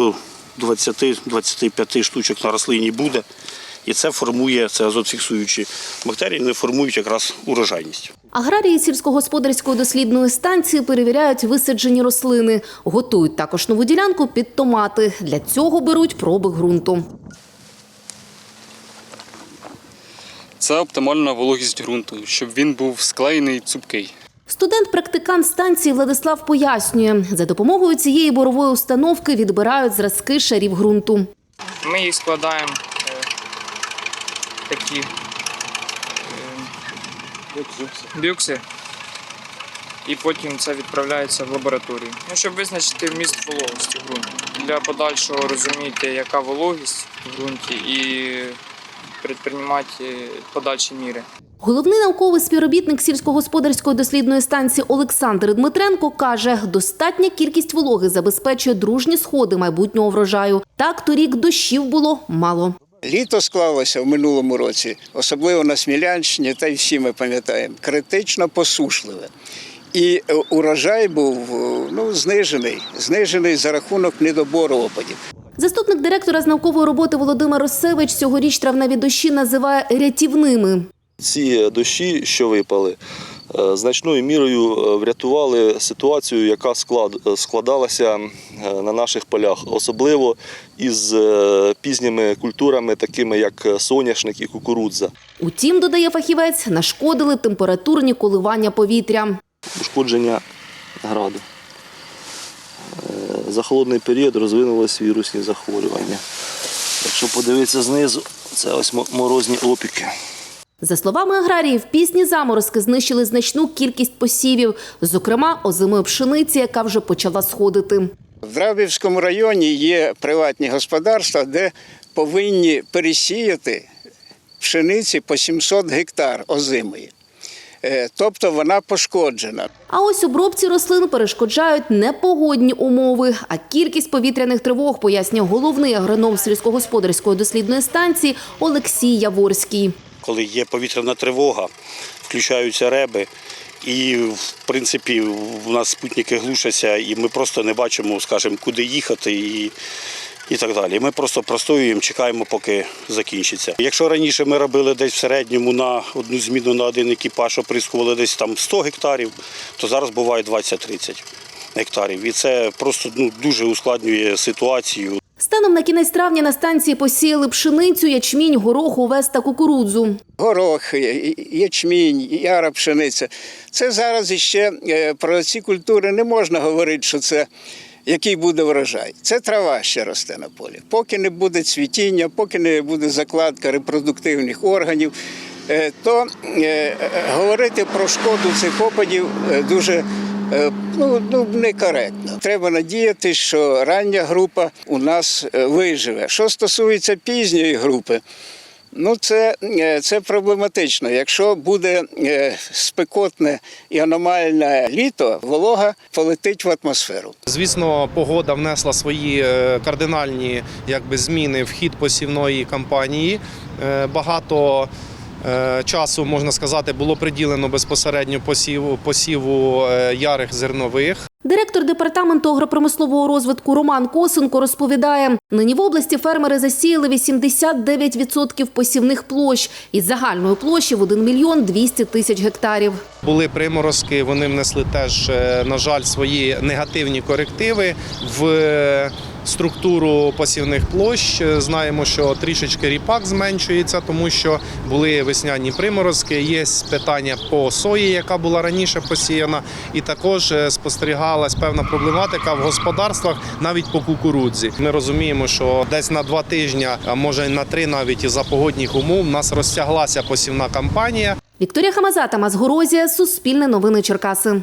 до 20-25 штучок на рослині буде. І це формує, це азотфіксуючі бактерії, не формують якраз урожайність. Аграрії сільськогосподарської дослідної станції перевіряють висаджені рослини. Готують також нову ділянку під томати. Для цього беруть проби ґрунту. Це оптимальна вологість ґрунту, щоб він був склеєний цупкий. Студент-практикант станції Владислав пояснює, за допомогою цієї борової установки відбирають зразки шарів ґрунту. Ми їх складаємо е, такі е, бюкси, і потім це відправляється в лабораторію. Ну, щоб визначити вміст вологості ґрунту. Для подальшого розуміти, яка вологість в ґрунті, і предприймати подальші міри. Головний науковий співробітник сільськогосподарської дослідної станції Олександр Дмитренко каже, достатня кількість вологи забезпечує дружні сходи майбутнього врожаю. Так торік дощів було мало. Літо склалося в минулому році, особливо на Смілянщині, та й всі ми пам'ятаємо, критично посушливе. І е, урожай був е, ну, знижений, знижений за рахунок недобору опадів. Заступник директора з наукової роботи Володимир Росевич цьогоріч травневі дощі називає рятівними. Ці дощі, що випали, е, значною мірою е, врятували ситуацію, яка е, складалася на наших полях, особливо із пізніми культурами, такими як соняшник і кукурудза. Утім, додає фахівець, нашкодили температурні коливання повітря. Ушкодження граду. За холодний період розвинулись вірусні захворювання. Якщо подивитися знизу, це ось мо- морозні опіки. За словами аграріїв, пісні заморозки знищили значну кількість посівів, зокрема озимої пшениці, яка вже почала сходити. В Драбівському районі є приватні господарства, де повинні пересіяти пшениці по 700 гектар озимої. Е, Тобто вона пошкоджена. А ось обробці рослин перешкоджають непогодні умови. А кількість повітряних тривог пояснює головний агроном сільськогосподарської дослідної станції Олексій Яворський. Коли є повітряна тривога, включаються реби. І, в принципі, у нас спутники глушаться, і ми просто не бачимо, скажімо, куди їхати і, і так далі. Ми просто простоюємо, чекаємо, поки закінчиться. Якщо раніше ми робили десь в середньому на одну зміну на один екіпаж, оприскували десь там 100 гектарів, то зараз буває 20-30 гектарів. І це просто ну, дуже ускладнює ситуацію. Станом на кінець травня на станції посіяли пшеницю, ячмінь, горох, овес та кукурудзу. Горох, е, ячмінь, яра пшениця. Це зараз іще е, про ці культури не можна говорити, що це який буде врожай. Це трава ще росте на полі. Поки не буде цвітіння, поки не буде закладка репродуктивних органів, е, то е, говорити про шкоду цих опадів е, дуже ну, ну, некоректно. Треба надіяти, що рання група у нас виживе. Що стосується пізньої групи, Ну, це, е, це проблематично. Якщо буде е, спекотне і аномальне літо, волога полетить в атмосферу. Звісно, погода внесла свої е, кардинальні якби, зміни в хід посівної кампанії. Багато часу, можна сказати, було приділено безпосередньо посіву, посіву е, ярих зернових. Директор департаменту агропромислового розвитку Роман Косенко розповідає, нині в області фермери засіяли 89% посівних площ із загальної площі в 1 мільйон 200 тисяч гектарів. Були приморозки, вони внесли теж, е, на жаль, свої негативні корективи в е, структуру посівних площ. Знаємо, що трішечки ріпак зменшується, тому що були весняні приморозки. Є питання по сої, яка була раніше посіяна, і також е, спостерігалась певна проблематика в господарствах навіть по кукурудзі. Ми розуміємо, що десь на два тижні, а може на три навіть із за погодних умов, у нас розтяглася посівна кампанія. Вікторія Хамаза, Тамас Горозія, Суспільне новини Черкаси.